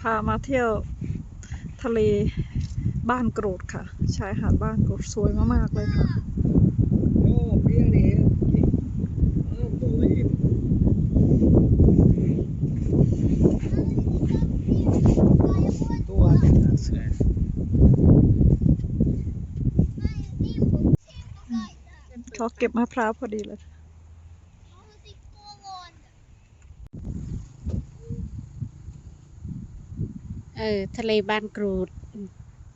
พามาเที่ยวทะเลบ้านกรูดค่ะ ชายหาดบ้านกรูดสวยมากๆเลยค่ะตัวนี่ยนะเสือเขาเก็บมะพร้าวพอดีเลย เออ ทะเลบ้านกรูด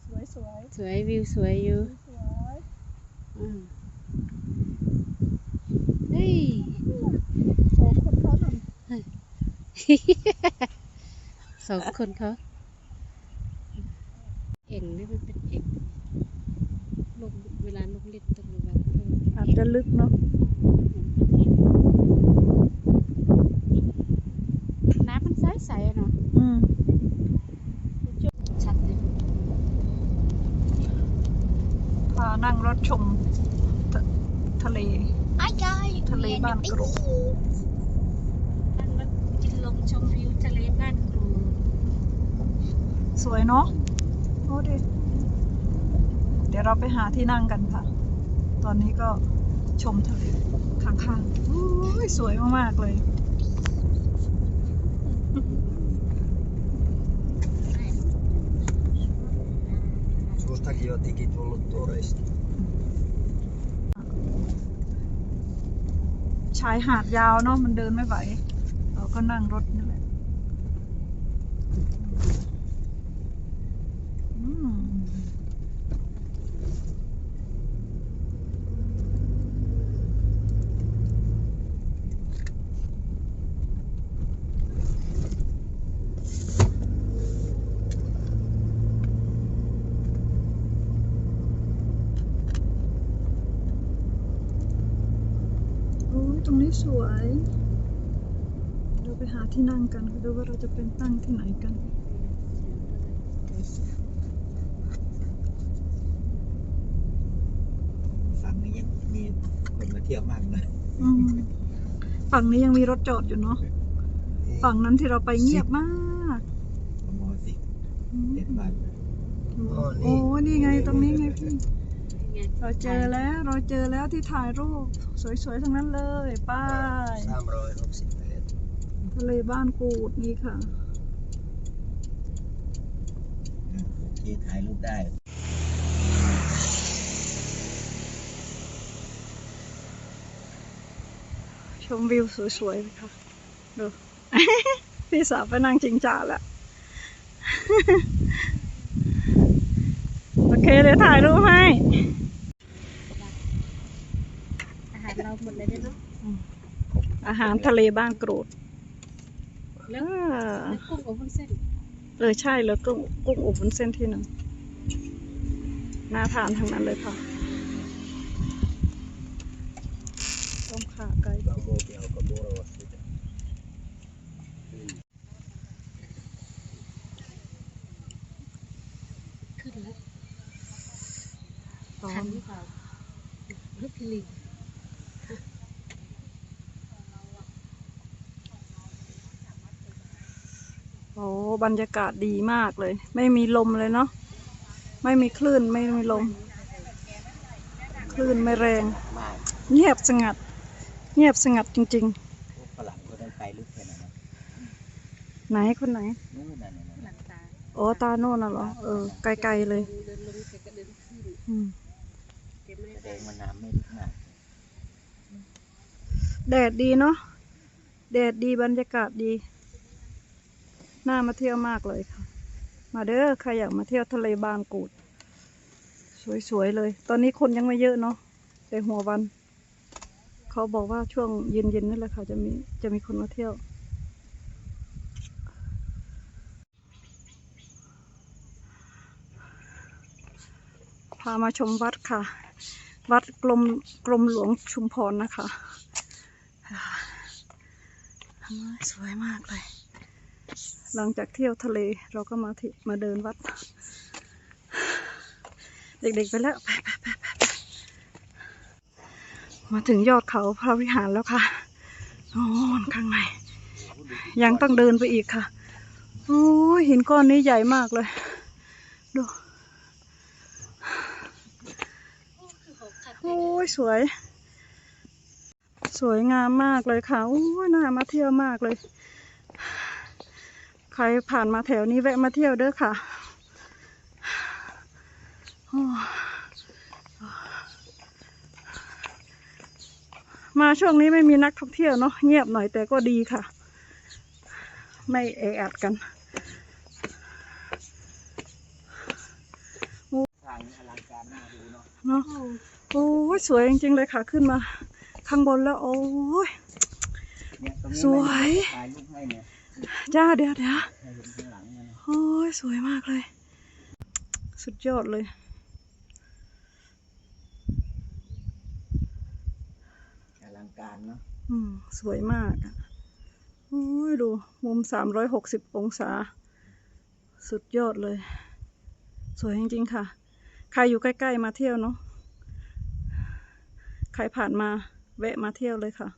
สวยสวยสวยวิวสวยอยู่สวยอืมเฮ้ยสองคนเขาทสองคนเขาเอ่งนี่มันเป็นเอ่งลงเวลาลงเล่นตรงนี้แบบเออำอาจจะลึกเนาะ น้ำมันใสๆอะเนาะ อืม ชัดเลย พานั่งรถ ชมทะทะเล Hi guys. ทะเลบ้านกรูดนั่งรถจินลมชมวิวทะเลบ้านกรูดสวยเนาะโอ้ดิเดี๋ยวเราไปหาที่นั่งกันค่ะ ตอนนี้ก็ชมทะเลข้างๆโอ้ยสวยมากๆเลย Sustakin on digitullut turisti. ชายหาดยาวเนาะมันเดินไม่ไหว เราก็นั่งรถนี่แหละ อืม ตรงนี้สวย เราไปหาที่นั่งกันดูว่าเราจะเป็นตั้งที่ไหนกันฝั่งนี้ยังมีคนมาเที่ยวมากนะอืมฝั่งนี้ยังมีรถจอดอยู่เนาะ ฝั่งนั้นที่เราไปเงียบมากขโมยสิอืมเด็ดบ้านโอ้นี่ไงตรงนี้ไงพี่ ไงเราเจอแล้วเราเจอแล้วที่ถ่ายรูป สวยๆ ทั้งนั้นเลยป้ายสามร้อยหกสิบเมตรทะเลบ้านกูดนี่ค่ะที่ถ่ายรูปได้ชมวิวสวยๆเลยค่ะ ดู พี่สาวไปนั่งจริงจ่าแล้ว โอเค เดี๋ยวถ่ายรูปให้ อาหาร เราหมดเลยเนาะอาหารทะเลบ้านกรูดแล้เอวอแล้วกุ้งอบวุ้นเส้นเออใช่แล้วกุ้งกุ้งอบวุ้นเส้นที่หนึ่งน่าทานทั้งนั้นเลยค่ะต้มข่าไก่บางโมเดียวกับโบรวัสดิ์ขึ้นแล้วร้อทันนหรือเปล่าหรือพิลิง อ้บรรยากาศดีมากเลย ไม่มีลมเลยเนาะไม่มีคลื่นไม่มีลม คลื่นไม่แรงมากเงียบสงัด เงียบสงัดจริงฝรั่งก็ได้ไปลึกแค่ไหนนะๆไหนคนไหนนู่นน่ะนะหลังตาโอ้ตาโน่นน่ะเหรอเออไกลๆเลยเดินลงแกก็เดินขึ้นอืมแกไม่แสได้ดไปงว่าน้ำไม่ลึกมากแดดดีเนาะแดดดีบรรยากาศดี น่ามาเที่ยวมากเลยค่ะ มาเด้อใครอยากมาเที่ยวทะเลบางกูด สวยๆเลย ตอนนี้คนยังไม่เยอะเนาะแต่หัววัน เขาบอกว่าช่วงเย็นๆนี่นแหละค่ะจะมีจะมีคนมาเที่ยวพามาชมวัดค่ะ วัดกรมกรมหลวงชุมพรนะคะ สวยมากเลย หลังจากเที่ยวทะเลเราก็มาที่มาเดินวัด เด็กๆไปแล้วไปไปไปไปมาถึงยอดเขาพระวิหารแล้วค่ะโอ้นข้างในยังต้องเดินไปอีกค่ะโอ้โอ้ยหินก้อนนี้ใหญ่มากเลย ดูโอ้ยสวย สวยงามมากเลยค่ะโอ้ยน่ามาเที่ยวมากเลย ใครผ่านมาแถวนี้แวะมาเที่ยวเด้อค่ะมาช่วงนี้ไม่มีนักท่องเที่ยวเนาะเงียบหน่อยแต่ก็ดีค่ะ ไม่แออัดกันเนาะโอ้ยสวยจริงๆเลยค่ะขึ้นมา ข้างบนแล้ว โอ้ยสวยถ่าย เนี่ยจ้าเดี๋ยวเดี๋ยวให้เห็นข้างหลังเนี่ยนะโอ้ยสวยมากเลย สุดยอดเลย อลังการเนาะ อืม สวยมากอะโอ้ยดู มุมสามร้อยหกสิบองศา สุดยอดเลย สวยจริงๆค่ะ ใครอยู่ใกล้ ๆ มาเที่ยวเนาะ ใครผ่านมาแวะมาเที่ยวเลยค่ะ